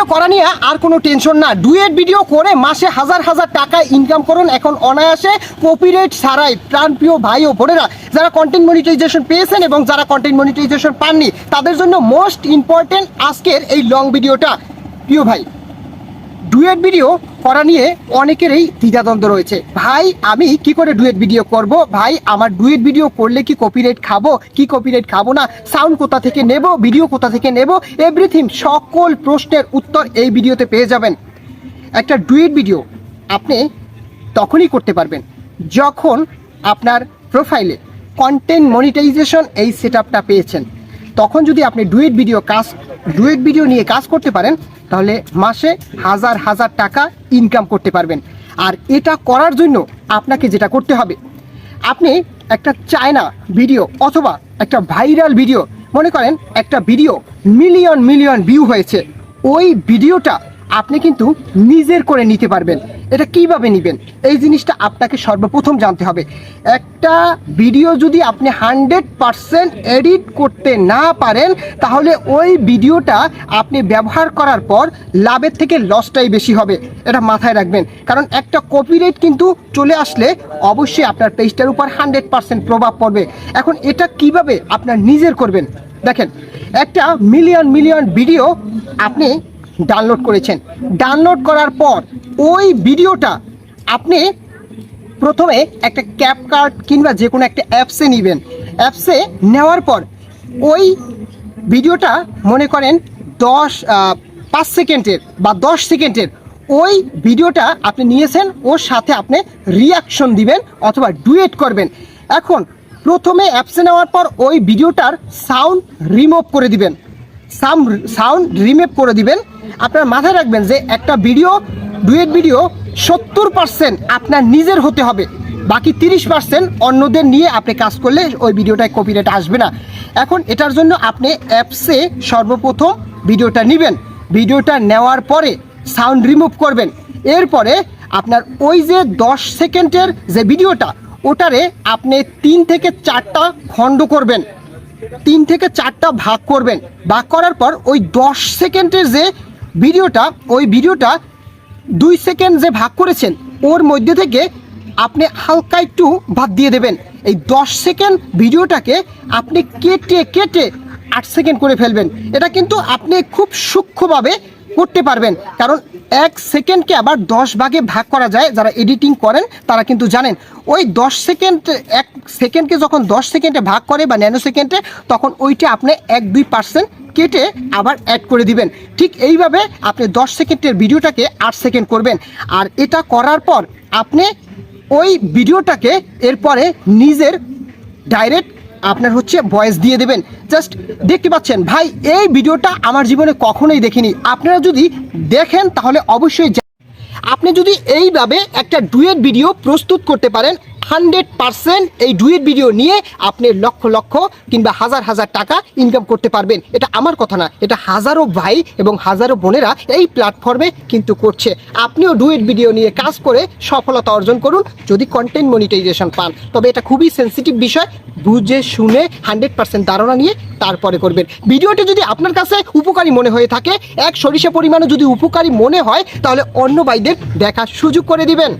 Video করা নিয়ে আর কোনো টেনশন না। ডুয়েট ভিডিও করে মাসে হাজার হাজার টাকা ইনকাম করুন এখন অনায়াসে কপিরাইট ছাড়াই প্রাণপ্রিয় ভাই ও বোনেরা। যারা কন্টেন্ট মনিটাইজেশন পেয়েছেন এবং যারা কন্টেন্ট মনিটাইজেশন পাননি, তাদের জন্য মোস্ট ইম্পর্টেন্ট আজকের এই লং ভিডিওটা প্রিয় ভাই ডুয়েট ভিডিও করা নিয়ে অনেকেরই দ্বিধাদ্বন্দ্ব রয়েছে। ভাই, আমি কি করে ডুয়েট ভিডিও করব? ভাই, আমার ডুয়েট ভিডিও করলে কি কপিরাইট খাব? কি কপিরাইট খাব না? সাউন্ড কোথা থেকে নেব? ভিডিও কোথা থেকে নেব? এভরিথিং সকল প্রশ্নের উত্তর এই ভিডিওতে পেয়ে যাবেন। একটা ডুয়েট ভিডিও আপনি তখনই করতে পারবেন যখন আপনার প্রোফাইলে কন্টেন্ট মনিটাইজেশন এই সেট পেয়েছেন। তখন যদি আপনি ডুয়েট ভিডিও কাজ, ডুয়েট ভিডিও নিয়ে কাজ করতে পারেন তাহলে মাসে হাজার হাজার টাকা ইনকাম করতে পারবেন। আর এটা করার জন্য আপনাকে যেটা করতে হবে, আপনি একটা চায়না ভিডিও অথবা একটা ভাইরাল ভিডিও মনে করেন একটা ভিডিও মিলিয়ন মিলিয়ন ভিউ হয়েছে, ওই ভিডিওটা আপনি কিন্তু নিজের করে নিতে পারবেন। এটা কীভাবে নেবেন? এই জিনিসটা আপনাকে সর্বপ্রথম জানতে হবে। একটা ভিডিও যদি আপনি হান্ড্রেড পারসেন্ট এডিট করতে না পারেন, তাহলে ওই ভিডিওটা আপনি ব্যবহার করার পর লাভের থেকে লসটাই বেশি হবে। এটা মাথায় রাখবেন। কারণ একটা কপিরাইট কিন্তু চলে আসলে অবশ্যই আপনার পেজটার উপর হান্ড্রেড পারসেন্ট প্রভাব পড়বে। এখন এটা কীভাবে আপনার নিজের করবেন? দেখেন, একটা মিলিয়ন মিলিয়ন ভিডিও আপনি ডাউনলোড করেছেন। ডাউনলোড করার পর ওই ভিডিওটা আপনি প্রথমে একটা ক্যাপ কার্ড কিংবা যে কোনো একটা অ্যাপসে নেবেন। অ্যাপসে নেওয়ার পর ওই ভিডিওটা মনে করেন দশ পাঁচ সেকেন্ডের বা দশ সেকেন্ডের ওই ভিডিওটা আপনি নিয়েছেন, ওর সাথে আপনি রিয়াকশন দিবেন অথবা ডুয়েট করবেন। এখন প্রথমে অ্যাপসে নেওয়ার পর ওই ভিডিওটার সাউন্ড রিমুভ করে দিবেন। সাউন্ড সাউন্ড রিমেভ করে দিবেন। আপনার মাথায় রাখবেন যে একটা ভিডিও ডুয়েট ভিডিও সত্তর পার্সেন্ট আপনার নিজের হতে হবে। বাকি তিরিশ পার্সেন্ট অন্যদের নিয়ে আপনি কাজ করলে ওই ভিডিওটায় কপিরাইট আসবে না। এখন এটার জন্য আপনি অ্যাপসে সর্বপ্রথম ভিডিওটা নেবেন। ভিডিওটা নেওয়ার পরে সাউন্ড রিমুভ করবেন। এরপরে আপনার ওই যে দশ সেকেন্ডের যে ভিডিওটা, ওটারে আপনি তিন থেকে চারটা খণ্ড করবেন। তিন থেকে চারটা ভাগ করবেন। ভাগ করার পর ওই দশ সেকেন্ডের যে ভিডিওটা, ওই ভিডিওটা দুই সেকেন্ড যে ভাগ করেছেন, ওর মধ্যে থেকে আপনি হালকা একটু বাদ দিয়ে দেবেন। এই দশ সেকেন্ড ভিডিওটাকে আপনি কেটে কেটে আট সেকেন্ড করে ফেলবেন। এটা কিন্তু আপনি খুব সূক্ষ্মভাবে করতে পারবেন। কারণ এক সেকেন্ডকে আবার দশ ভাগে ভাগ করা যায়, যারা এডিটিং করেন, তারা কিন্তু জানেন। ওই দশ সেকেন্ড, এক সেকেন্ডকে যখন দশ সেকেন্ডে ভাগ করে বা ন্যানো সেকেন্ডে তখন ওইটা আপনি এক, দুই পার্সেন্ট কেটে আবার অ্যাড করে দিবেন। ঠিক এইভাবে আপনি দশ সেকেন্ডের ভিডিওটাকে আট সেকেন্ড করবেন। আর এটা করার পর আপনি ওই ভিডিওটাকে এরপরে নিজের ডাইরেক্ট আপনার হচ্ছে ভয়েস দিয়ে দেবেন। জাস্ট দেখতে পাচ্ছেন, ভাই, এই ভিডিওটা আমার জীবনে কখনোই দেখিনি। আপনারা যদি দেখেন, তাহলে অবশ্যই আপনি যদি এইভাবে একটা ডুয়েট ভিডিও প্রস্তুত করতে পারেন হান্ড্রেড পারসেন্ট এই ডুয়েট ভিডিও নিয়ে আপনি লক্ষ লক্ষ কিংবা হাজার হাজার টাকা ইনকাম করতে পারবেন। এটা আমার কথা না, এটা হাজারো ভাই এবং হাজারো বোনেরা এই প্ল্যাটফর্মে কিন্তু করছে। আপনিও ডুয়েট ভিডিও নিয়ে কাজ করে সফলতা অর্জন করুন, যদি কন্টেন্ট মনিটাইজেশন পান। তবে এটা খুবই সেন্সিটিভ বিষয়, বুঝে শুনে হান্ড্রেড পার্সেন্ট ধারণা নিয়ে তারপরে করবেন। ভিডিওটি যদি আপনার কাছে উপকারী মনে হয়ে থাকে, এক সরিষা পরিমাণে যদি উপকারী মনে হয়, তাহলে অন্য ভাইদের দেখার সুযোগ করে দিবেন।